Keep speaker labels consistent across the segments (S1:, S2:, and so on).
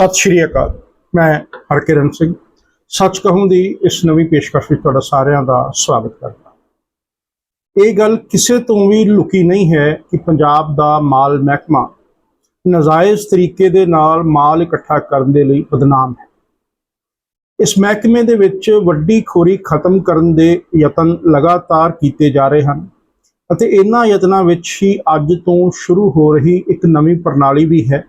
S1: ਸਤਿ ਸ਼੍ਰੀ ਅਕਾਲ। ਮੈਂ ਹਰਕਿਰਨ ਸਿੰਘ। ਸੱਚ ਕਹੂੰ ਦੀ ਇਸ ਨਵੀਂ ਪੇਸ਼ਕਸ਼ ਵਿੱਚ ਤੁਹਾਡਾ ਸਾਰਿਆਂ ਦਾ ਸਵਾਗਤ ਕਰਦਾ ਇਹ ਗੱਲ ਕਿਸੇ ਤੋਂ ਵੀ ਲੁਕੀ ਨਹੀਂ ਹੈ ਕਿ ਪੰਜਾਬ ਦਾ ਮਾਲ ਮਹਿਕਮਾ ਨਜਾਇਜ਼ ਤਰੀਕੇ ਦੇ ਨਾਲ ਮਾਲ ਇਕੱਠਾ ਕਰਨ ਦੇ ਲਈ ਬਦਨਾਮ ਹੈ। ਇਸ ਮਹਿਕਮੇ ਦੇ ਵਿੱਚ ਵੱਡੀ ਖੋਰੀ ਖਤਮ ਕਰਨ ਦੇ ਯਤਨ ਲਗਾਤਾਰ ਕੀਤੇ ਜਾ ਰਹੇ ਹਨ ਅਤੇ ਇਹਨਾਂ ਯਤਨਾਂ ਵਿੱਚ ਹੀ ਅੱਜ ਤੋਂ ਸ਼ੁਰੂ ਹੋ ਰਹੀ ਇੱਕ ਨਵੀਂ ਪ੍ਰਣਾਲੀ ਵੀ ਹੈ।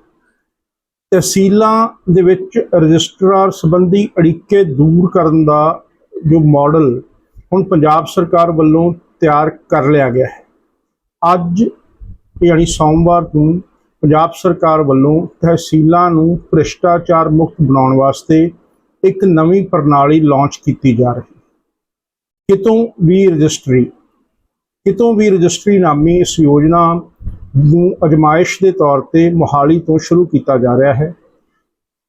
S1: ਤਹਿਸੀਲਾਂ ਦੇ ਵਿੱਚ ਰਜਿਸਟਰਾਰ ਸੰਬੰਧੀ ਅੜਿੱਕੇ ਦੂਰ ਕਰਨ ਦਾ ਜੋ ਮਾਡਲ ਹੁਣ ਪੰਜਾਬ ਸਰਕਾਰ ਵੱਲੋਂ ਤਿਆਰ ਕਰ ਲਿਆ ਗਿਆ ਹੈ। ਅੱਜ ਯਾਨੀ ਸੋਮਵਾਰ ਨੂੰ ਪੰਜਾਬ ਸਰਕਾਰ ਵੱਲੋਂ ਤਹਿਸੀਲਾਂ ਨੂੰ ਭ੍ਰਿਸ਼ਟਾਚਾਰ ਮੁਕਤ ਬਣਾਉਣ ਵਾਸਤੇ ਇੱਕ ਨਵੀਂ ਪ੍ਰਣਾਲੀ ਲਾਂਚ ਕੀਤੀ ਜਾ ਰਹੀ ਹੈ। ਕਿਤੋਂ ਵੀ ਰਜਿਸਟਰੀ, ਕਿਤੋਂ ਵੀ ਰਜਿਸਟਰੀ ਨਾਮੀ ਇਸ ਯੋਜਨਾ ਨੂੰ ਅਜਮਾਇਸ਼ ਦੇ ਤੌਰ ਤੇ ਮੋਹਾਲੀ ਤੋਂ ਸ਼ੁਰੂ ਕੀਤਾ ਜਾ ਰਿਹਾ ਹੈ।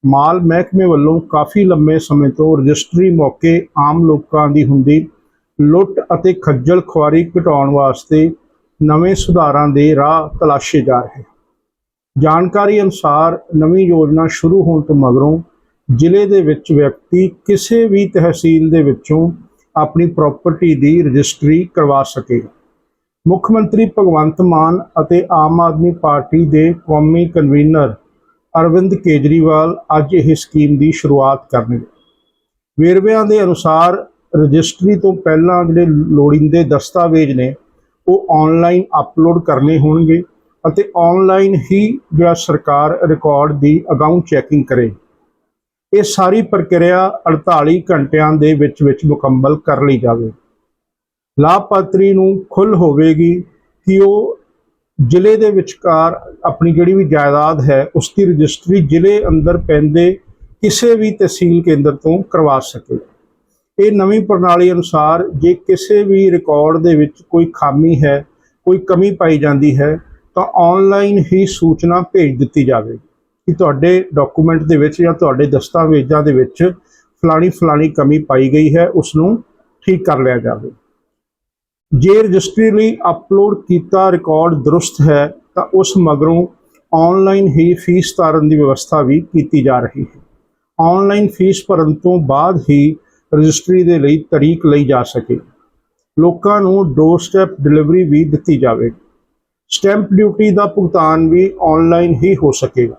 S1: ਮਾਲ ਮਹਿਕਮੇ ਵੱਲੋਂ ਕਾਫੀ ਲੰਮੇ ਸਮੇਂ ਤੋਂ ਰਜਿਸਟਰੀ ਮੌਕੇ ਆਮ ਲੋਕਾਂ ਦੀ ਹੁੰਦੀ ਲੁੱਟ ਅਤੇ ਖੱਜਲ ਖੁਆਰੀ ਘਟਾਉਣ ਵਾਸਤੇ ਨਵੇਂ ਸੁਧਾਰਾਂ ਦੇ ਰਾਹ ਤਲਾਸ਼ੇ ਜਾ ਰਹੇ ਜਾਣਕਾਰੀ ਅਨੁਸਾਰ ਨਵੀਂ ਯੋਜਨਾ ਸ਼ੁਰੂ ਹੋਣ ਤੋਂ ਮਗਰੋਂ ਜ਼ਿਲ੍ਹੇ ਦੇ ਵਿੱਚ ਵਿਅਕਤੀ ਕਿਸੇ ਵੀ ਤਹਿਸੀਲ ਦੇ ਵਿੱਚੋਂ ਆਪਣੀ ਪ੍ਰਾਪਰਟੀ ਦੀ ਰਜਿਸਟਰੀ ਕਰਵਾ ਸਕੇਗਾ ਮੁੱਖ ਮੰਤਰੀ ਭਗਵੰਤ ਮਾਨ ਅਤੇ ਆਮ ਆਦਮੀ ਪਾਰਟੀ ਦੇ ਕੌਮੀ ਕਨਵੀਨਰ ਅਰਵਿੰਦ ਕੇਜਰੀਵਾਲ ਅੱਜ ਇਹ ਸਕੀਮ ਦੀ ਸ਼ੁਰੂਆਤ ਕਰਨਗੇ। ਵੇਰਵਿਆਂ ਦੇ ਅਨੁਸਾਰ ਰਜਿਸਟਰੀ ਤੋਂ ਪਹਿਲਾਂ ਜਿਹੜੇ ਲੋੜੀਂਦੇ ਦਸਤਾਵੇਜ਼ ਨੇ, ਉਹ ਆਨਲਾਈਨ ਅਪਲੋਡ ਕਰਨੇ ਹੋਣਗੇ ਅਤੇ ਆਨਲਾਈਨ ਹੀ ਜਿਹੜਾ ਸਰਕਾਰ ਰਿਕਾਰਡ ਦੀ ਅਗਾਊਂ ਚੈਕਿੰਗ ਕਰੇ। ਇਹ ਸਾਰੀ ਪ੍ਰਕਿਰਿਆ 48 ਘੰਟਿਆਂ ਦੇ ਵਿੱਚ ਵਿੱਚ ਮੁਕੰਮਲ ਕਰ ਲਈ ਜਾਵੇ ਲਾਭਪਾਤਰੀ ਨੂੰ ਖੁੱਲ ਹੋਵੇਗੀ ਕਿ ਉਹ ਜ਼ਿਲ੍ਹੇ ਦੇ ਵਿਚਕਾਰ ਆਪਣੀ ਜਿਹੜੀ ਵੀ ਜਾਇਦਾਦ ਹੈ ਉਸ ਦੀ ਰਜਿਸਟਰੀ ਜ਼ਿਲ੍ਹੇ ਅੰਦਰ ਪੈਂਦੇ ਕਿਸੇ ਵੀ ਤਹਿਸੀਲ ਕੇਂਦਰ ਤੋਂ ਕਰਵਾ ਸਕੇ। ਇਹ ਨਵੀਂ ਪ੍ਰਣਾਲੀ ਅਨੁਸਾਰ ਜੇ ਕਿਸੇ ਵੀ ਰਿਕਾਰਡ ਦੇ ਵਿੱਚ ਕੋਈ ਖਾਮੀ ਹੈ, ਕੋਈ ਕਮੀ ਪਾਈ ਜਾਂਦੀ ਹੈ, ਤਾਂ ਆਨਲਾਈਨ ਹੀ ਸੂਚਨਾ ਭੇਜ ਦਿੱਤੀ ਜਾਵੇਗੀ ਕਿ ਤੁਹਾਡੇ ਡਾਕੂਮੈਂਟ ਦੇ ਵਿੱਚ ਜਾਂ ਤੁਹਾਡੇ ਦਸਤਾਵੇਜ਼ਾਂ ਦੇ ਵਿੱਚ ਫਲਾਣੀ ਫਲਾਣੀ ਕਮੀ ਪਾਈ ਗਈ ਹੈ ਉਸ ਨੂੰ ਠੀਕ ਕਰ ਲਿਆ ਜਾਵੇ। ਜੇ ਰਜਿਸਟਰੀ ਲਈ ਅਪਲੋਡ ਕੀਤਾ ਰਿਕਾਰਡ ਦਰੁਸਤ ਹੈ, ਤਾਂ ਉਸ ਮਗਰੋਂ ਆਨਲਾਈਨ ਹੀ ਫੀਸ ਤਾਰਨ ਦੀ ਵਿਵਸਥਾ ਵੀ ਕੀਤੀ ਜਾ ਰਹੀ ਹੈ। ਆਨਲਾਈਨ ਫੀਸ ਭਰਨ ਤੋਂ ਬਾਅਦ ਹੀ ਰਜਿਸਟਰੀ ਦੇ ਲਈ ਤਰੀਕ ਲਈ ਜਾ ਸਕੇ। ਲੋਕਾਂ ਨੂੰ ਡੋਰ ਸਟੈਪ ਡਿਲੀਵਰੀ ਵੀ ਦਿੱਤੀ ਜਾਵੇਗੀ ਸਟੈਂਪ ਡਿਊਟੀ ਦਾ ਭੁਗਤਾਨ ਵੀ ਆਨਲਾਈਨ ਹੀ ਹੋ ਸਕੇਗਾ।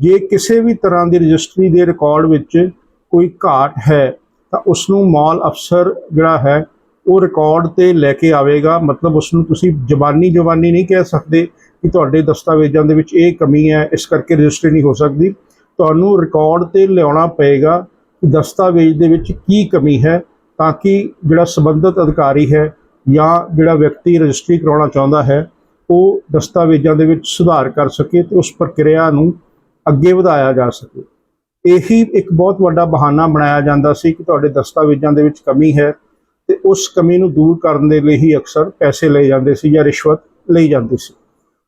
S1: ਜੇ ਕਿਸੇ ਵੀ ਤਰ੍ਹਾਂ ਦੀ ਰਜਿਸਟਰੀ ਦੇ ਰਿਕਾਰਡ ਵਿੱਚ ਕੋਈ ਘਾਟ ਹੈ, ਤਾਂ ਉਸ ਨੂੰ ਮਾਲ ਅਫਸਰ ਜਿਹੜਾ ਹੈ ਉਹ ਰਿਕਾਰਡ ਤੇ ਲੈ ਕੇ ਆਵੇਗਾ। ਮਤਲਬ ਉਸ ਨੂੰ ਤੁਸੀਂ ਜ਼ਬਾਨੀ ਜ਼ਬਾਨੀ ਨਹੀਂ ਕਹਿ ਸਕਦੇ ਕਿ ਤੁਹਾਡੇ ਦਸਤਾਵੇਜ਼ਾਂ ਦੇ ਵਿੱਚ ਇਹ ਕਮੀ ਹੈ, ਇਸ ਕਰਕੇ ਰਜਿਸਟਰੀ ਨਹੀਂ ਹੋ ਸਕਦੀ। ਤੁਹਾਨੂੰ ਰਿਕਾਰਡ ਤੇ ਲਿਆਉਣਾ ਪਏਗਾ ਕਿ ਦਸਤਾਵੇਜ਼ ਦੇ ਵਿੱਚ ਕੀ ਕਮੀ ਹੈ, ਤਾਂ ਕਿ ਜਿਹੜਾ ਸੰਬੰਧਿਤ ਅਧਿਕਾਰੀ ਹੈ ਜਾਂ ਜਿਹੜਾ ਵਿਅਕਤੀ ਰਜਿਸਟਰੀ ਕਰਾਉਣਾ ਚਾਹੁੰਦਾ ਹੈ, ਉਹ ਦਸਤਾਵੇਜ਼ਾਂ ਦੇ ਵਿੱਚ ਸੁਧਾਰ ਕਰ ਸਕੇ ਤੇ ਉਸ ਪ੍ਰਕਿਰਿਆ ਨੂੰ ਅੱਗੇ ਵਧਾਇਆ ਜਾ ਸਕੇ। ਇਹੀ ਇੱਕ ਬਹੁਤ ਵੱਡਾ ਬਹਾਨਾ ਬਣਾਇਆ ਜਾਂਦਾ ਸੀ ਕਿ ਤੁਹਾਡੇ ਦਸਤਾਵੇਜ਼ਾਂ ਦੇ ਵਿੱਚ ਕਮੀ ਹੈ ਤੇ ਉਸ ਕਮੀ ਨੂੰ ਦੂਰ ਕਰਨ ਦੇ ਲਈ ਹੀ ਅਕਸਰ ਪੈਸੇ ਲਏ ਜਾਂਦੇ ਸੀ ਜਾਂ ਰਿਸ਼ਵਤ ਲਈ ਜਾਂਦੀ ਸੀ।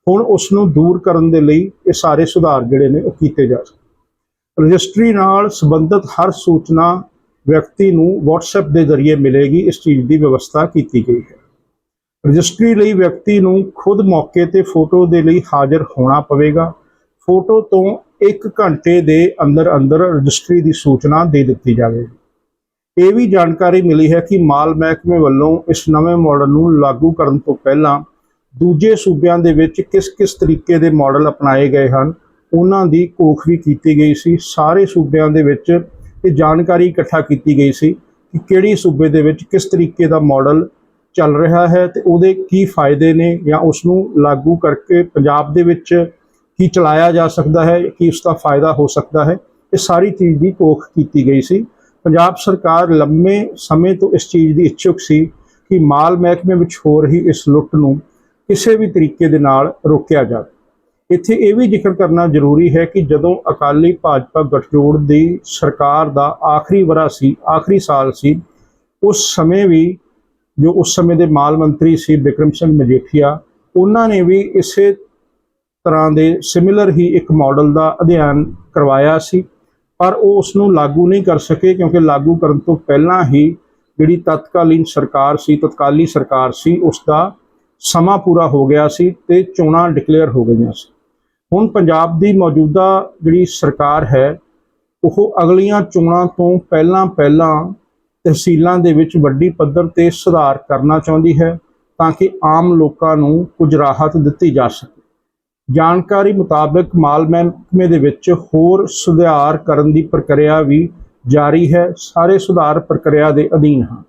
S1: ਹੁਣ ਉਸ ਨੂੰ ਦੂਰ ਕਰਨ ਦੇ ਲਈ ਇਹ ਸਾਰੇ ਸੁਧਾਰ ਜਿਹੜੇ ਨੇ ਉਹ ਕੀਤੇ ਜਾ ਸਕਦੇ। ਰਜਿਸਟਰੀ ਨਾਲ ਸੰਬੰਧਿਤ ਹਰ ਸੂਚਨਾ ਵਿਅਕਤੀ ਨੂੰ WhatsApp ਦੇ ਜ਼ਰੀਏ ਮਿਲੇਗੀ, ਇਸ ਚੀਜ਼ ਦੀ ਵਿਵਸਥਾ ਕੀਤੀ ਗਈ ਹੈ। ਰਜਿਸਟਰੀ ਲਈ ਵਿਅਕਤੀ ਨੂੰ ਖੁਦ ਮੌਕੇ ਤੇ ਫੋਟੋ ਦੇ ਲਈ ਹਾਜ਼ਰ ਹੋਣਾ ਪਵੇਗਾ। ਫੋਟੋ ਤੋਂ 1 ਘੰਟੇ ਦੇ ਅੰਦਰ ਅੰਦਰ ਰਜਿਸਟਰੀ ਦੀ ਸੂਚਨਾ ਦੇ ਦਿੱਤੀ ਜਾਵੇਗੀ। ਇਹ ਵੀ ਜਾਣਕਾਰੀ ਮਿਲੀ ਹੈ ਕਿ ਮਾਲ ਮਹਿਕਮੇ ਵੱਲੋਂ ਇਸ ਨਵੇਂ ਮਾਡਲ ਨੂੰ ਲਾਗੂ ਕਰਨ ਤੋਂ ਪਹਿਲਾਂ ਦੂਜੇ ਸੂਬਿਆਂ ਦੇ ਵਿੱਚ ਕਿਸ-ਕਿਸ ਤਰੀਕੇ ਦੇ ਮਾਡਲ ਅਪਣਾਏ ਗਏ ਹਨ, ਉਹਨਾਂ ਦੀ ਕੋਖ ਵੀ ਕੀਤੀ ਗਈ ਸੀ। ਸਾਰੇ ਸੂਬਿਆਂ ਦੇ ਵਿੱਚ ਇਹ ਜਾਣਕਾਰੀ ਇਕੱਠਾ ਕੀਤੀ ਗਈ ਸੀ ਕਿ ਕਿਹੜੀ ਸੂਬੇ ਦੇ ਵਿੱਚ ਕਿਸ ਤਰੀਕੇ ਦਾ ਮਾਡਲ ਚੱਲ ਰਿਹਾ ਹੈ ਤੇ ਉਹਦੇ ਕੀ ਫਾਇਦੇ ਨੇ ਜਾਂ ਉਸ ਨੂੰ ਲਾਗੂ ਕਰਕੇ ਪੰਜਾਬ ਦੇ ਵਿੱਚ ਕੀ ਚਲਾਇਆ ਜਾ ਸਕਦਾ ਹੈ, ਕੀ ਉਸ ਦਾ ਫਾਇਦਾ ਹੋ ਸਕਦਾ ਹੈ, ਇਹ ਸਾਰੀ ਚੀਜ਼ ਦੀ ਕੋਖ ਕੀਤੀ ਗਈ ਸੀ। ਪੰਜਾਬ ਸਰਕਾਰ ਲੰਮੇ ਸਮੇਂ ਤੋਂ ਇਸ ਚੀਜ਼ ਦੀ ਇੱਛੁਕ ਸੀ ਕਿ ਮਾਲ ਮਹਿਕਮੇ ਵਿੱਚ ਹੋ ਰਹੀ ਇਸ ਲੁੱਟ ਨੂੰ ਕਿਸੇ ਵੀ ਤਰੀਕੇ ਦੇ ਨਾਲ ਰੋਕਿਆ ਜਾਵੇ। ਇੱਥੇ ਇਹ ਵੀ ਜ਼ਿਕਰ ਕਰਨਾ ਜ਼ਰੂਰੀ ਹੈ ਕਿ ਜਦੋਂ ਅਕਾਲੀ ਭਾਜਪਾ ਗਠਜੋੜ ਦੀ ਸਰਕਾਰ ਦਾ ਆਖਰੀ ਵਰਾ ਸੀ, ਆਖਰੀ ਸਾਲ ਸੀ, ਉਸ ਸਮੇਂ ਵੀ ਜੋ ਉਸ ਸਮੇਂ ਦੇ ਮਾਲ ਮੰਤਰੀ ਸੀ ਬਿਕਰਮ ਸਿੰਘ ਮਜੀਠੀਆ, ਉਹਨਾਂ ਨੇ ਵੀ ਇਸੇ ਤਰ੍ਹਾਂ ਦੇ ਸਿਮਿਲਰ ਹੀ ਇੱਕ ਮਾਡਲ ਦਾ ਅਧਿਐਨ ਕਰਵਾਇਆ ਸੀ। ਪਰ ਉਹ ਉਸ ਨੂੰ ਲਾਗੂ ਨਹੀਂ ਕਰ ਸਕੇ ਕਿਉਂਕਿ ਲਾਗੂ ਕਰਨ ਤੋਂ ਪਹਿਲਾਂ ਹੀ ਜਿਹੜੀ ਤਤਕਾਲੀਨ ਸਰਕਾਰ ਸੀ, ਤਤਕਾਲੀ ਸਰਕਾਰ ਸੀ ਉਸ ਦਾ ਸਮਾਂ ਪੂਰਾ ਹੋ ਗਿਆ ਸੀ ਤੇ ਚੋਣਾਂ ਡਿਕਲੇਅਰ ਹੋ ਗਈਆਂ ਸੀ। ਹੁਣ ਪੰਜਾਬ ਦੀ ਮੌਜੂਦਾ ਜਿਹੜੀ ਸਰਕਾਰ ਹੈ, ਉਹ ਅਗਲੀਆਂ ਚੋਣਾਂ ਤੋਂ ਪਹਿਲਾਂ ਪਹਿਲਾਂ ਤਹਿਸੀਲਾਂ ਦੇ ਵਿੱਚ ਵੱਡੀ ਪੱਧਰ ਤੇ ਸੁਧਾਰ ਕਰਨਾ ਚਾਹੁੰਦੀ ਹੈ ਤਾਂ ਕਿ ਆਮ ਲੋਕਾਂ ਨੂੰ ਕੁਝ ਰਾਹਤ ਦਿੱਤੀ ਜਾ ਸਕੇ। ਜਾਣਕਾਰੀ ਮੁਤਾਬਕ ਮਾਲ ਮਹਿਕਮੇ ਦੇ ਵਿੱਚ ਹੋਰ ਸੁਧਾਰ ਕਰਨ ਦੀ ਪ੍ਰਕਿਰਿਆ ਵੀ ਜਾਰੀ ਹੈ। ਸਾਰੇ ਸੁਧਾਰ ਪ੍ਰਕਿਰਿਆ ਦੇ ਅਧੀਨ ਹਨ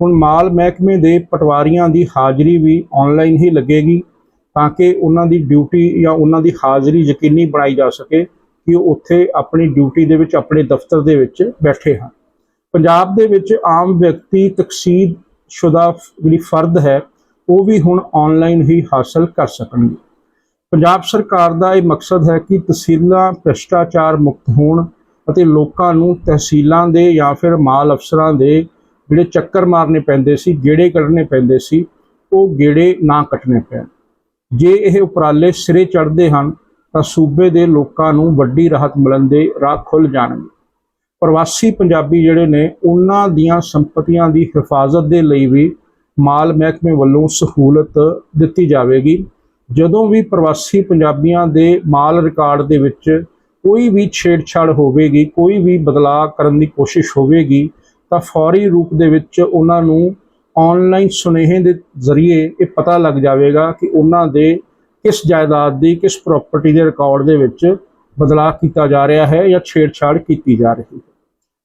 S1: ਹੁਣ ਮਾਲ ਮਹਿਕਮੇ ਦੇ ਪਟਵਾਰੀਆਂ ਦੀ ਹਾਜ਼ਰੀ ਵੀ ਆਨਲਾਈਨ ਹੀ ਲੱਗੇਗੀ ਤਾਂ ਕਿ ਉਹਨਾਂ ਦੀ ਡਿਊਟੀ ਜਾਂ ਉਹਨਾਂ ਦੀ ਹਾਜ਼ਰੀ ਯਕੀਨੀ ਬਣਾਈ ਜਾ ਸਕੇ ਕਿ ਉਹ ਉੱਥੇ ਆਪਣੀ ਡਿਊਟੀ ਦੇ ਵਿੱਚ, ਆਪਣੇ ਦਫ਼ਤਰ ਦੇ ਵਿੱਚ ਬੈਠੇ ਹਨ। ਪੰਜਾਬ ਦੇ ਵਿੱਚ ਆਮ ਵਿਅਕਤੀ ਤਕਸੀਦ ਸ਼ੁਦਾ ਜਿਹੜੀ ਫਰਦ ਹੈ, ਉਹ ਵੀ ਹੁਣ ਆਨਲਾਈਨ ਹੀ ਹਾਸਲ ਕਰ ਸਕਣਗੇ। ਪੰਜਾਬ ਸਰਕਾਰ ਦਾ ਇਹ ਮਕਸਦ ਹੈ ਕਿ ਤਹਿਸੀਲਾਂ ਭ੍ਰਿਸ਼ਟਾਚਾਰ ਮੁਕਤ ਹੋਣ ਅਤੇ ਲੋਕਾਂ ਨੂੰ ਤਹਿਸੀਲਾਂ ਦੇ ਜਾਂ ਫਿਰ ਮਾਲ ਅਫਸਰਾਂ ਦੇ ਜਿਹੜੇ ਚੱਕਰ ਮਾਰਨੇ ਪੈਂਦੇ ਸੀ, ਗੇੜੇ ਕੱਢਣੇ ਪੈਂਦੇ ਸੀ, ਉਹ ਗੇੜੇ ਨਾ ਕੱਟਣੇ ਪੈਣ। ਜੇ ਇਹ ਉਪਰਾਲੇ ਸਿਰੇ ਚੜ੍ਹਦੇ ਹਨ, ਤਾਂ ਸੂਬੇ ਦੇ ਲੋਕਾਂ ਨੂੰ ਵੱਡੀ ਰਾਹਤ ਮਿਲਣ ਦੇ ਰਾਹ ਖੁੱਲ ਜਾਣਗੇ। ਪ੍ਰਵਾਸੀ ਪੰਜਾਬੀ ਜਿਹੜੇ ਨੇ, ਉਹਨਾਂ ਦੀਆਂ ਸੰਪਤੀਆਂ ਦੀ ਹਿਫਾਜ਼ਤ ਦੇ ਲਈ ਵੀ ਮਾਲ ਮਹਿਕਮੇ ਵੱਲੋਂ ਸਹੂਲਤ ਦਿੱਤੀ ਜਾਵੇਗੀ। ਜਦੋਂ ਵੀ ਪ੍ਰਵਾਸੀ ਪੰਜਾਬੀਆਂ ਦੇ ਮਾਲ ਰਿਕਾਰਡ ਦੇ ਵਿੱਚ ਕੋਈ ਵੀ ਛੇੜਛਾੜ ਹੋਵੇਗੀ, ਕੋਈ ਵੀ ਬਦਲਾਅ ਕਰਨ ਦੀ ਕੋਸ਼ਿਸ਼ ਹੋਵੇਗੀ, ਤਾਂ ਫੌਰੀ ਰੂਪ ਦੇ ਵਿੱਚ ਉਹਨਾਂ ਨੂੰ ਆਨਲਾਈਨ ਸੁਨੇਹੇ ਦੇ ਜ਼ਰੀਏ ਇਹ ਪਤਾ ਲੱਗ ਜਾਵੇਗਾ ਕਿ ਉਹਨਾਂ ਦੇ ਕਿਸ ਜਾਇਦਾਦ ਦੀ, ਕਿਸ ਪ੍ਰਾਪਰਟੀ ਦੇ ਰਿਕਾਰਡ ਦੇ ਵਿੱਚ ਬਦਲਾਅ ਕੀਤਾ ਜਾ ਰਿਹਾ ਹੈ ਜਾਂ ਛੇੜਛਾੜ ਕੀਤੀ ਜਾ ਰਹੀ ਹੈ।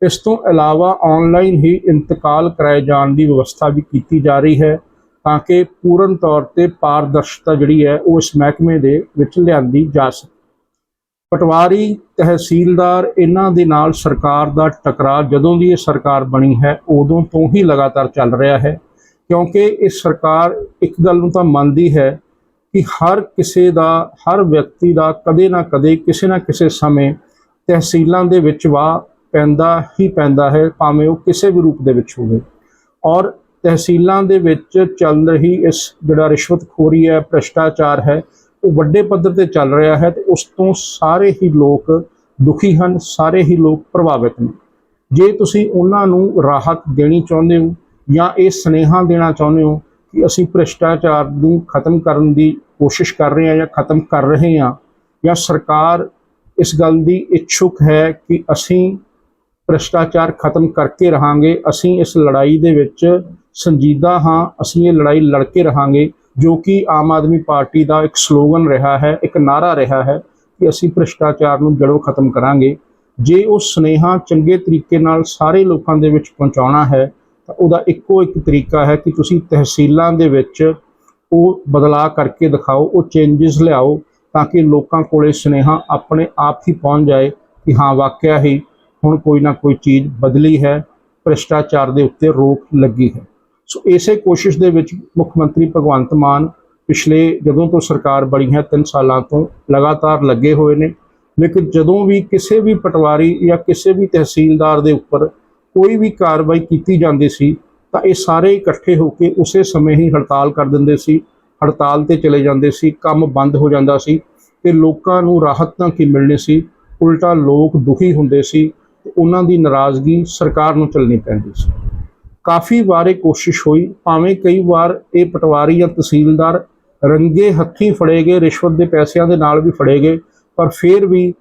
S1: ਇਸ ਤੋਂ ਇਲਾਵਾ ਆਨਲਾਈਨ ਹੀ ਇੰਤਕਾਲ ਕਰਾਏ ਜਾਣ ਦੀ ਵਿਵਸਥਾ ਵੀ ਕੀਤੀ ਜਾ ਰਹੀ ਹੈ। ਤਾਂ ਕਿ ਪੂਰਨ ਤੌਰ ਤੇ ਪਾਰਦਰਸ਼ਤਾ ਜਿਹੜੀ ਹੈ ਉਹ ਇਸ ਮਹਿਕਮੇ ਦੇ ਵਿੱਚ ਲਿਆਂਦੀ ਜਾ ਸਕੇ। ਪਟਵਾਰੀ, ਤਹਿਸੀਲਦਾਰ ਇਹਨਾਂ ਦੇ ਨਾਲ ਸਰਕਾਰ ਦਾ ਟਕਰਾਅ ਜਦੋਂ ਦੀ ਇਹ ਸਰਕਾਰ ਬਣੀ ਹੈ, ਉਦੋਂ ਤੋਂ ਹੀ ਲਗਾਤਾਰ ਚੱਲ ਰਿਹਾ ਹੈ। ਕਿਉਂਕਿ ਇਹ ਸਰਕਾਰ ਇੱਕ ਗੱਲ ਨੂੰ ਤਾਂ ਮੰਨਦੀ ਹੈ ਕਿ ਹਰ ਕਿਸੇ ਦਾ, ਹਰ ਵਿਅਕਤੀ ਦਾ ਕਦੇ ਨਾ ਕਦੇ, ਕਿਸੇ ਨਾ ਕਿਸੇ ਸਮੇਂ ਤਹਿਸੀਲਾਂ ਦੇ ਵਿੱਚ ਵਾਹ ਪੈਂਦਾ ਹੀ ਪੈਂਦਾ ਹੈ, ਭਾਵੇਂ ਉਹ ਕਿਸੇ ਵੀ ਰੂਪ ਦੇ ਵਿੱਚ ਹੋਵੇ। ਔਰ ਤਹਿਸੀਲਾਂ ਦੇ ਵਿੱਚ ਚੱਲ ਰਹੀ ਇਸ ਜਿਹੜਾ ਰਿਸ਼ਵਤਖੋਰੀ ਹੈ, ਭ੍ਰਿਸ਼ਟਾਚਾਰ ਹੈ, ਉਹ ਵੱਡੇ ਪੱਧਰ ਤੇ ਚੱਲ ਰਿਹਾ ਹੈ ਤੇ ਉਸ ਤੋਂ ਸਾਰੇ ਹੀ ਲੋਕ ਦੁਖੀ ਹਨ, ਸਾਰੇ ਹੀ ਲੋਕ ਪ੍ਰਭਾਵਿਤ ਨੇ। ਜੇ ਤੁਸੀਂ ਉਹਨਾਂ ਨੂੰ ਰਾਹਤ ਦੇਣੀ ਚਾਹੁੰਦੇ ਹੋ ਜਾਂ ਇਹ ਸਨੇਹਾ ਦੇਣਾ ਚਾਹੁੰਦੇ ਹੋ ਕਿ ਅਸੀਂ ਭ੍ਰਿਸ਼ਟਾਚਾਰ ਨੂੰ ਖਤਮ ਕਰਨ ਦੀ ਕੋਸ਼ਿਸ਼ ਕਰ ਰਹੇ ਹਾਂ ਜਾਂ ਖਤਮ ਕਰ ਰਹੇ ਹਾਂ ਜਾਂ ਸਰਕਾਰ ਇਸ ਗੱਲ ਦੀ ਇੱਛੁਕ ਹੈ ਕਿ ਅਸੀਂ ਭ੍ਰਿਸ਼ਟਾਚਾਰ ਖਤਮ ਕਰਕੇ ਰਹਾਂਗੇ, ਅਸੀਂ ਇਸ ਲੜਾਈ ਦੇ ਵਿੱਚ ਸੰਜੀਦਾ, ਹਾਂ, ਅਸੀਂ ਇਹ ਲੜਾਈ ਲੜ ਕੇ ਰਹਾਂਗੇ, ਜੋ ਕਿ ਆਮ ਆਦਮੀ ਪਾਰਟੀ ਦਾ ਇੱਕ ਸਲੋਗਨ ਰਿਹਾ ਹੈ, ਇੱਕ ਨਾਰਾ ਰਿਹਾ ਹੈ ਕਿ ਅਸੀਂ ਭ੍ਰਿਸ਼ਟਾਚਾਰ ਨੂੰ ਜੜੋਂ ਖਤਮ ਕਰਾਂਗੇ। ਜੇ ਉਹ ਸੁਨੇਹਾ ਚੰਗੇ ਤਰੀਕੇ ਨਾਲ ਸਾਰੇ ਲੋਕਾਂ ਦੇ ਵਿੱਚ ਪਹੁੰਚਾਉਣਾ ਹੈ, ਤਾਂ ਉਹਦਾ ਇੱਕੋ ਇੱਕ ਤਰੀਕਾ ਹੈ ਕਿ ਤੁਸੀਂ ਤਹਿਸੀਲਾਂ ਦੇ ਵਿੱਚ ਉਹ ਬਦਲਾਅ ਕਰਕੇ ਦਿਖਾਓ, ਉਹ ਚੇਂਜਸ ਲਿਆਓ, ਤਾਂ ਕਿ ਲੋਕਾਂ ਕੋਲੇ ਸੁਨੇਹਾ ਆਪਣੇ ਆਪ ਹੀ ਪਹੁੰਚ ਜਾਏ ਕਿ ਹਾਂ, ਵਾਕਿਆ ਹੀ ਹੁਣ ਕੋਈ ਨਾ ਕੋਈ ਚੀਜ਼ ਬਦਲੀ ਹੈ, ਭ੍ਰਿਸ਼ਟਾਚਾਰ ਦੇ ਉੱਤੇ ਰੋਕ ਲੱਗੀ ਹੈ। ਸੋ ਇਸੇ ਕੋਸ਼ਿਸ਼ ਦੇ ਵਿੱਚ ਮੁੱਖ ਮੰਤਰੀ ਭਗਵੰਤ ਮਾਨ ਪਿਛਲੇ ਜਦੋਂ ਤੋਂ ਸਰਕਾਰ ਬਣੀ ਹੈ 3 ਸਾਲਾਂ ਤੋਂ ਲਗਾਤਾਰ ਲੱਗੇ ਹੋਏ ਨੇ। ਲੇਕਿਨ ਜਦੋਂ ਵੀ ਕਿਸੇ ਵੀ ਪਟਵਾਰੀ ਜਾਂ ਕਿਸੇ ਵੀ ਤਹਿਸੀਲਦਾਰ ਦੇ ਉੱਪਰ ਕੋਈ ਵੀ ਕਾਰਵਾਈ ਕੀਤੀ ਜਾਂਦੀ ਸੀ, ਤਾਂ ਇਹ ਸਾਰੇ ਇਕੱਠੇ ਹੋ ਕੇ ਉਸੇ ਸਮੇਂ ਹੀ ਹੜਤਾਲ ਕਰ ਦਿੰਦੇ ਸੀ, ਹੜਤਾਲ ਤੇ ਚਲੇ ਜਾਂਦੇ ਸੀ, ਕੰਮ ਬੰਦ ਹੋ ਜਾਂਦਾ ਸੀ ਤੇ ਲੋਕਾਂ ਨੂੰ ਰਾਹਤ ਤਾਂ ਕੀ ਮਿਲਣੀ ਸੀ, ਉਲਟਾ ਲੋਕ ਦੁਖੀ ਹੁੰਦੇ ਸੀ ਉਹਨਾਂ ਦੀ ਨਾਰਾਜ਼ਗੀ ਸਰਕਾਰ ਨੂੰ ਚੱਲਣੀ ਪੈਂਦੀ ਸੀ। ਕਾਫੀ ਵਾਰ ਇਹ ਕੋਸ਼ਿਸ਼ ਹੋਈ, ਭਾਵੇਂ ਕਈ ਵਾਰ ਇਹ ਪਟਵਾਰੀ ਜਾਂ ਤਹਿਸੀਲਦਾਰ ਰੰਗੇ ਹੱਥੀਂ ਫੜੇ ਗਏ, ਰਿਸ਼ਵਤ ਦੇ ਪੈਸਿਆਂ ਦੇ ਨਾਲ ਵੀ ਫੜੇ ਗਏ, ਪਰ ਫਿਰ ਵੀ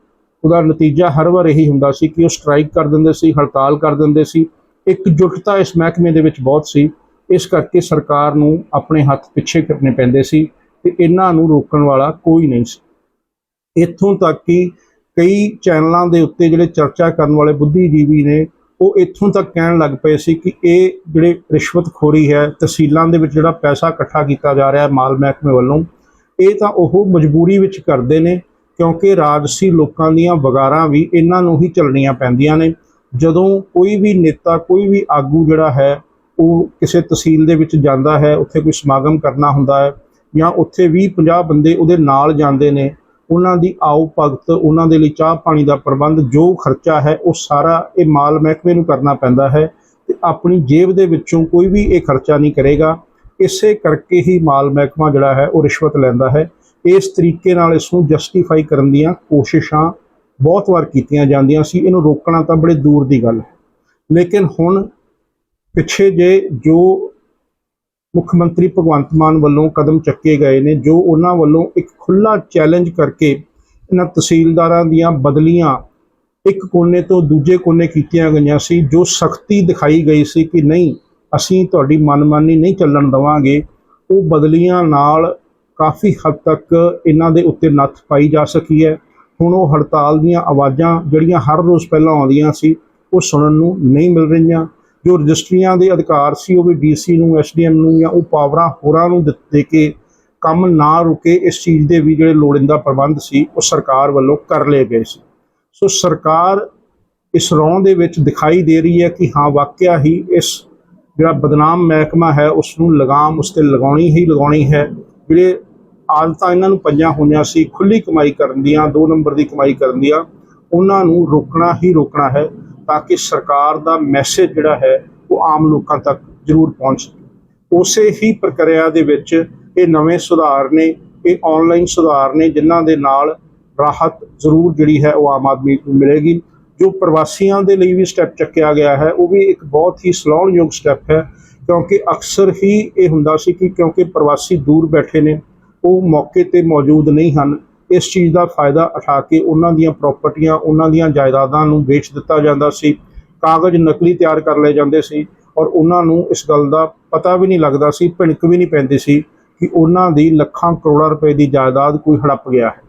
S1: ਉਹਦਾ ਨਤੀਜਾ ਹਰ ਵਾਰ ਇਹੀ ਹੁੰਦਾ ਸੀ ਕਿ ਉਹ ਸਟ੍ਰਾਈਕ ਕਰ ਦਿੰਦੇ ਸੀ, ਹੜਤਾਲ ਕਰ ਦਿੰਦੇ ਸੀ। ਇਕਜੁੱਟਤਾ ਇਸ ਮਹਿਕਮੇ ਦੇ ਵਿੱਚ ਬਹੁਤ ਸੀ। ਇਸ ਕਰਕੇ ਸਰਕਾਰ ਨੂੰ ਆਪਣੇ ਹੱਥ ਪਿੱਛੇ ਕਰਨੇ ਪੈਂਦੇ ਸੀ ਤੇ ਇਹਨਾਂ ਨੂੰ ਰੋਕਣ ਵਾਲਾ ਕੋਈ ਨਹੀਂ ਸੀ। ਇੱਥੋਂ ਤੱਕ ਕਿ ਕਈ ਚੈਨਲਾਂ ਦੇ ਉੱਤੇ ਜਿਹੜੇ ਚਰਚਾ ਕਰਨ ਵਾਲੇ ਬੁੱਧੀਜੀਵੀ ਨੇ ਉਹ ਇੱਥੋਂ ਤੱਕ ਕਹਿਣ ਲੱਗ ਪਏ ਸੀ ਕਿ ਇਹ ਜਿਹੜੇ ਰਿਸ਼ਵਤਖੋਰੀ ਹੈ, ਤਹਿਸੀਲਾਂ ਦੇ ਵਿੱਚ ਜਿਹੜਾ ਪੈਸਾ ਇਕੱਠਾ ਕੀਤਾ ਜਾ ਰਿਹਾ ਹੈ ਮਾਲ ਮਹਿਕਮੇ ਵੱਲੋਂ, ਇਹ ਤਾਂ ਉਹ ਮਜਬੂਰੀ ਵਿੱਚ ਕਰਦੇ ਨੇ ਕਿਉਂਕਿ ਰਾਜਸੀ ਲੋਕਾਂ ਦੀਆਂ ਵਗਾਰਾਂ ਵੀ ਇਹਨਾਂ ਨੂੰ ਹੀ ਚੱਲਣੀਆਂ ਪੈਂਦੀਆਂ ਨੇ। ਜਦੋਂ ਕੋਈ ਵੀ ਨੇਤਾ, ਕੋਈ ਵੀ ਆਗੂ ਜਿਹੜਾ ਹੈ, ਉਹ ਕਿਸੇ ਤਹਿਸੀਲ ਦੇ ਵਿੱਚ ਜਾਂਦਾ ਹੈ, ਉੱਥੇ ਕੋਈ ਸਮਾਗਮ ਕਰਨਾ ਹੁੰਦਾ ਹੈ ਜਾਂ ਉੱਥੇ 20 50 ਬੰਦੇ ਉਹਦੇ ਨਾਲ ਜਾਂਦੇ ਨੇ ਉਹਨਾਂ ਦੀ ਆਓ ਭਗਤ, ਉਹਨਾਂ ਦੇ ਲਈ ਚਾਹ ਪਾਣੀ ਦਾ ਪ੍ਰਬੰਧ, ਜੋ ਖਰਚਾ ਹੈ ਉਹ ਸਾਰਾ ਇਹ ਮਾਲ ਮਹਿਕਮੇ ਨੂੰ ਕਰਨਾ ਪੈਂਦਾ ਹੈ ਤੇ ਆਪਣੀ ਜੇਬ ਦੇ ਵਿੱਚੋਂ ਕੋਈ ਵੀ ਇਹ ਖਰਚਾ ਨਹੀਂ ਕਰੇਗਾ। ਇਸੇ ਕਰਕੇ ਹੀ ਮਾਲ ਮਹਿਕਮਾ ਜਿਹੜਾ ਹੈ ਉਹ ਰਿਸ਼ਵਤ ਲੈਂਦਾ ਹੈ। ਇਸ ਤਰੀਕੇ ਨਾਲ ਇਸ ਨੂੰ ਜਸਟੀਫਾਈ ਕਰਨ ਦੀਆਂ ਕੋਸ਼ਿਸ਼ਾਂ ਬਹੁਤ ਵਾਰ ਕੀਤੀਆਂ ਜਾਂਦੀਆਂ ਸੀ। ਇਹਨੂੰ ਰੋਕਣਾ ਤਾਂ ਬੜੇ ਦੂਰ ਦੀ ਗੱਲ ਹੈ। ਲੇਕਿਨ ਹੁਣ ਪਿੱਛੇ ਜੇ ਜੋ ਮੁੱਖ ਮੰਤਰੀ ਭਗਵੰਤ ਮਾਨ ਵੱਲੋਂ ਕਦਮ ਚੱਕੇ ਗਏ ਨੇ, ਜੋ ਉਹਨਾਂ ਵੱਲੋਂ ਇੱਕ ਖੁੱਲਾ ਚੈਲੰਜ ਕਰਕੇ ਇਹਨਾਂ ਤਹਿਸੀਲਦਾਰਾਂ ਦੀਆਂ ਬਦਲੀਆਂ ਇੱਕ ਕੋਨੇ ਤੋਂ ਦੂਜੇ ਕੋਨੇ ਕੀਤੀਆਂ ਗਈਆਂ ਸੀ, ਜੋ ਸਖਤੀ ਦਿਖਾਈ ਗਈ ਸੀ ਕਿ ਨਹੀਂ, ਅਸੀਂ ਤੁਹਾਡੀ ਮਨਮਾਨੀ ਨਹੀਂ ਚੱਲਣ ਦਵਾਂਗੇ। ਉਹ ਬਦਲੀਆਂ ਨਾਲ ਕਾਫੀ ਹੱਦ ਤੱਕ ਇਹਨਾਂ ਦੇ ਉੱਤੇ ਨੱਥ ਪਾਈ ਜਾ ਸਕੀ ਹੈ। ਹੁਣ ਉਹ ਹੜਤਾਲ ਦੀਆਂ ਆਵਾਜ਼ਾਂ ਜਿਹੜੀਆਂ ਹਰ ਰੋਜ਼ ਪਹਿਲਾਂ ਆਉਂਦੀਆਂ ਸੀ, ਉਹ ਸੁਣਨ ਨੂੰ ਨਹੀਂ ਮਿਲ ਰਹੀਆਂ। ਜੋ ਰਜਿਸਟਰੀਆਂ ਦੇ ਅਧਿਕਾਰ ਸੀ, ਉਹ ਵੀ ਡੀਸੀ ਨੂੰ ਐਸਡੀਐਮ ਨੂੰ ਜਾਂ ਉਹ ਪਾਵਰਾਂ ਹੋਰਾਂ ਨੂੰ ਦਿੱਤੇ ਦੇ ਕੇ ਕੰਮ ਨਾ ਰੁਕੇ, ਇਸ ਚੀਜ਼ ਦੇ ਵੀ ਜਿਹੜੇ ਲੋੜੀਂਦਾ ਪ੍ਰਬੰਧ ਸੀ, ਉਹ ਸਰਕਾਰ ਵੱਲੋਂ ਕਰ ਲਏ ਗਏ ਸੀ। ਸੋ ਸਰਕਾਰ ਇਸ ਰੌਂ ਦੇ ਵਿੱਚ ਦਿਖਾਈ ਦੇ ਰਹੀ ਹੈ ਕਿ ਹਾਂ, ਵਾਕਿਆ ਹੀ ਇਸ ਜਿਹੜਾ ਬਦਨਾਮ ਮਹਿਕਮਾ ਹੈ ਉਸ ਨੂੰ ਲਗਾਮ ਉਸ ਤੇ ਲਗਾਉਣੀ ਹੀ ਲਗਾਉਣੀ ਹੈ। ਜਿਹੜੇ ਆਦਤਾਂ ਇਹਨਾਂ ਨੂੰ ਪਈਆਂ ਹੋਈਆਂ ਸੀ ਖੁੱਲੀ ਕਮਾਈ ਕਰਨ ਦੀਆਂ, ਦੋ ਨੰਬਰ ਦੀ ਕਮਾਈ ਕਰਨ ਦੀਆਂ, ਉਹਨਾਂ ਨੂੰ ਰੋਕਣਾ ਹੀ ਰੋਕਣਾ ਹੈ। ਤਾਂ ਕਿ ਸਰਕਾਰ ਦਾ ਮੈਸੇਜ ਜਿਹੜਾ ਹੈ ਉਹ ਆਮ ਲੋਕਾਂ ਤੱਕ ਜ਼ਰੂਰ ਪਹੁੰਚ ਸਕੇ। ਉਸੇ ਹੀ ਪ੍ਰਕਿਰਿਆ ਦੇ ਵਿੱਚ ਇਹ ਨਵੇਂ ਸੁਧਾਰ ਨੇ, ਇਹ ਆਨਲਾਈਨ ਸੁਧਾਰ ਨੇ, ਜਿਨ੍ਹਾਂ ਦੇ ਨਾਲ ਰਾਹਤ ਜ਼ਰੂਰ ਜਿਹੜੀ ਹੈ ਉਹ ਆਮ ਆਦਮੀ ਨੂੰ ਮਿਲੇਗੀ। ਜੋ ਪ੍ਰਵਾਸੀਆਂ ਦੇ ਲਈ ਵੀ ਸਟੈਪ ਚੱਕਿਆ ਗਿਆ ਹੈ, ਉਹ ਵੀ ਇੱਕ ਬਹੁਤ ਹੀ ਸਲਾਹੁਣਯੋਗ ਸਟੈਪ ਹੈ, ਕਿਉਂਕਿ ਅਕਸਰ ਹੀ ਇਹ ਹੁੰਦਾ ਸੀ ਕਿ ਕਿਉਂਕਿ ਪ੍ਰਵਾਸੀ ਦੂਰ ਬੈਠੇ ਨੇ, ਉਹ ਮੌਕੇ ਤੇ ਮੌਜੂਦ ਨਹੀਂ ਹਨ ਇਸ ਚੀਜ਼ ਦਾ ਫਾਇਦਾ ਉਠਾ ਕੇ ਉਹਨਾਂ ਦੀਆਂ ਪ੍ਰਾਪਰਟੀਆਂ ਉਹਨਾਂ ਦੀਆਂ ਜਾਇਦਾਦਾਂ ਨੂੰ ਵੇਚ ਦਿੱਤਾ ਜਾਂਦਾ ਸੀ। ਕਾਗਜ਼ ਨਕਲੀ ਤਿਆਰ ਕਰ ਲਏ ਜਾਂਦੇ ਸੀ ਔਰ ਉਹਨਾਂ ਨੂੰ ਇਸ ਗੱਲ ਦਾ ਪਤਾ ਵੀ ਨਹੀਂ ਲੱਗਦਾ ਸੀ, ਭਿਣਕ ਵੀ ਨਹੀਂ ਪੈਂਦੀ ਸੀ ਕਿ ਉਹਨਾਂ ਦੀ ਲੱਖਾਂ ਕਰੋੜਾਂ ਰੁਪਏ ਦੀ ਜਾਇਦਾਦ ਕੋਈ ਹੜੱਪ ਗਿਆ ਹੈ।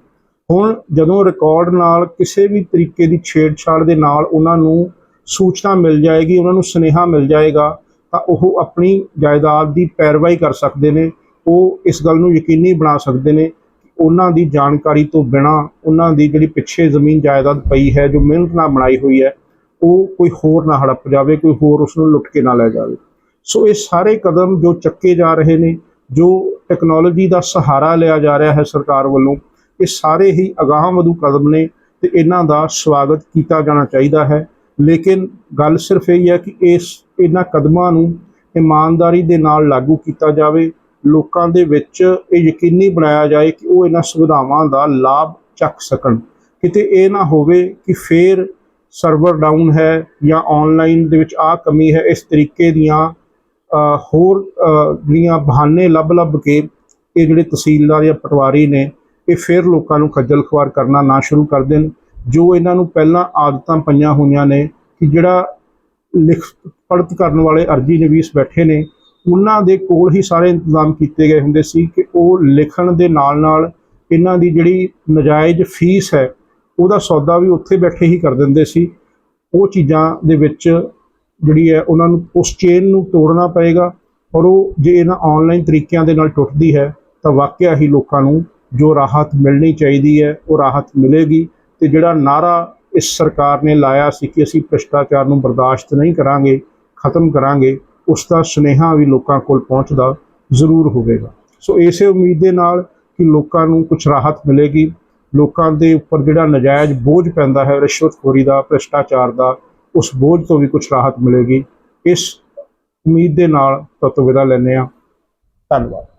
S1: ਹੁਣ ਜਦੋਂ ਰਿਕਾਰਡ ਨਾਲ ਕਿਸੇ ਵੀ ਤਰੀਕੇ ਦੀ ਛੇੜਛਾੜ ਦੇ ਨਾਲ ਉਹਨਾਂ ਨੂੰ ਸੂਚਨਾ ਮਿਲ ਜਾਏਗੀ, ਉਹਨਾਂ ਨੂੰ ਸੁਨੇਹਾ ਮਿਲ ਜਾਏਗਾ, ਤਾਂ ਉਹ ਆਪਣੀ ਜਾਇਦਾਦ ਦੀ ਪੈਰਵਾਈ ਕਰ ਸਕਦੇ ਨੇ, ਉਹ ਇਸ ਗੱਲ ਨੂੰ ਯਕੀਨੀ ਬਣਾ ਸਕਦੇ ਨੇ ਉਹਨਾਂ ਦੀ ਜਾਣਕਾਰੀ ਤੋਂ ਬਿਨਾ ਉਹਨਾਂ ਦੀ ਜਿਹੜੀ ਪਿੱਛੇ ਜ਼ਮੀਨ ਜਾਇਦਾਦ ਪਈ ਹੈ, ਜੋ ਮਿਹਨਤ ਨਾਲ ਬਣਾਈ ਹੋਈ ਹੈ, ਉਹ ਕੋਈ ਹੋਰ ਨਾ ਹੜਪ ਜਾਵੇ, ਕੋਈ ਹੋਰ ਉਸ ਨੂੰ ਲੁੱਟ ਕੇ ਨਾ ਲੈ ਜਾਵੇ। ਸੋ ਇਹ ਸਾਰੇ ਕਦਮ ਜੋ ਚੱਕੇ ਜਾ ਰਹੇ ਨੇ, ਜੋ ਟੈਕਨੋਲੋਜੀ ਦਾ ਸਹਾਰਾ ਲਿਆ ਜਾ ਰਿਹਾ ਹੈ ਸਰਕਾਰ ਵੱਲੋਂ, ਇਹ ਸਾਰੇ ਹੀ ਅਗਾਹ ਵਧੂ ਕਦਮ ਨੇ ਤੇ ਇਹਨਾਂ ਦਾ ਸਵਾਗਤ ਕੀਤਾ ਜਾਣਾ ਚਾਹੀਦਾ ਹੈ। ਲੇਕਿਨ ਗੱਲ ਸਿਰਫ ਇਹ ਹੈ ਕਿ ਇਸ ਇਹਨਾਂ ਕਦਮਾਂ ਨੂੰ ਇਮਾਨਦਾਰੀ ਦੇ ਨਾਲ ਲਾਗੂ ਕੀਤਾ ਜਾਵੇ ਲੋਕਾਂ ਦੇ ਵਿੱਚ ਇਹ ਯਕੀਨੀ ਬਣਾਇਆ ਜਾਏ ਕਿ ਉਹ ਇਹਨਾਂ ਸੁਵਿਧਾਵਾਂ ਦਾ ਲਾਭ ਚੱਕ ਸਕਣ। ਕਿਤੇ ਇਹ ਨਾ ਹੋਵੇ ਕਿ ਫੇਰ ਸਰਵਰ ਡਾਊਨ ਹੈ ਜਾਂ ਆਨਲਾਈਨ ਦੇ ਵਿੱਚ ਆ ਕਮੀ ਹੈ, ਇਸ ਤਰੀਕੇ ਦੀਆਂ ਹੋਰ ਜਿਹੜੀਆਂ ਬਹਾਨੇ ਲੱਭ-ਲੱਭ ਕੇ ਇਹ ਜਿਹੜੇ ਤਹਿਸੀਲਦਾਰ ਜਾਂ ਪਟਵਾਰੀ ਨੇ, ਇਹ ਫਿਰ ਲੋਕਾਂ ਨੂੰ ਖੱਜਲ ਖੁਆਰ ਕਰਨਾ ਨਾ ਸ਼ੁਰੂ ਕਰ ਦੇਣ। ਜੋ ਇਹਨਾਂ ਨੂੰ ਪਹਿਲਾਂ ਆਦਤਾਂ ਪਈਆਂ ਹੋਈਆਂ ਨੇ ਕਿ ਜਿਹੜਾ ਲਿਖ ਪੜਤ ਕਰਨ ਵਾਲੇ ਅਰਜੀ ਨਵੀਸ ਬੈਠੇ ਨੇ ਉਹਨਾਂ ਦੇ ਕੋਲ ਹੀ ਸਾਰੇ ਇੰਤਜ਼ਾਮ ਕੀਤੇ ਗਏ ਹੁੰਦੇ ਸੀ ਕਿ ਉਹ ਲਿਖਣ ਦੇ ਨਾਲ ਨਾਲ ਇਹਨਾਂ ਦੀ ਜਿਹੜੀ ਨਜਾਇਜ਼ ਫੀਸ ਹੈ, ਉਹਦਾ ਸੌਦਾ ਵੀ ਉੱਥੇ ਬੈਠੇ ਹੀ ਕਰ ਦਿੰਦੇ ਸੀ। ਉਹ ਚੀਜ਼ਾਂ ਦੇ ਵਿੱਚ ਜਿਹੜੀ ਹੈ, ਉਹਨਾਂ ਨੂੰ ਉਸ ਚੇਨ ਨੂੰ ਤੋੜਨਾ ਪਏਗਾ ਔਰ ਉਹ ਜੇ ਇਹਨਾਂ ਆਨਲਾਈਨ ਤਰੀਕਿਆਂ ਦੇ ਨਾਲ ਟੁੱਟਦੀ ਹੈ, ਤਾਂ ਵਾਕਿਆ ਹੀ ਲੋਕਾਂ ਨੂੰ ਜੋ ਰਾਹਤ ਮਿਲਣੀ ਚਾਹੀਦੀ ਹੈ, ਉਹ ਰਾਹਤ ਮਿਲੇਗੀ। ਤੇ ਜਿਹੜਾ ਨਾਰਾ ਇਸ ਸਰਕਾਰ ਨੇ ਲਾਇਆ ਸੀ ਕਿ ਅਸੀਂ ਭ੍ਰਿਸ਼ਟਾਚਾਰ ਨੂੰ ਬਰਦਾਸ਼ਤ ਨਹੀਂ ਕਰਾਂਗੇ, ਖਤਮ ਕਰਾਂਗੇ ਉਸ ਦਾ ਸੁਨੇਹਾ ਵੀ ਲੋਕਾਂ ਕੋਲ ਪਹੁੰਚਦਾ ਜ਼ਰੂਰ ਹੋਵੇਗਾ। ਸੋ ਇਸੇ ਉਮੀਦ ਦੇ ਨਾਲ ਕਿ ਲੋਕਾਂ ਨੂੰ ਕੁਝ ਰਾਹਤ ਮਿਲੇਗੀ। ਲੋਕਾਂ ਦੇ ਉੱਪਰ ਜਿਹੜਾ ਨਜਾਇਜ਼ ਬੋਝ ਪੈਂਦਾ ਹੈ, ਰਿਸ਼ਵਤਖੋਰੀ ਦਾ, ਭ੍ਰਿਸ਼ਟਾਚਾਰ ਦਾ, ਉਸ ਬੋਝ ਤੋਂ ਵੀ ਕੁਝ ਰਾਹਤ ਮਿਲੇਗੀ। ਇਸ ਉਮੀਦ ਦੇ ਨਾਲ ਤੁਹਾਡੇ ਤੋਂ ਵਿਦਾ ਲੈਂਦੇ ਹਾਂ। ਧੰਨਵਾਦ।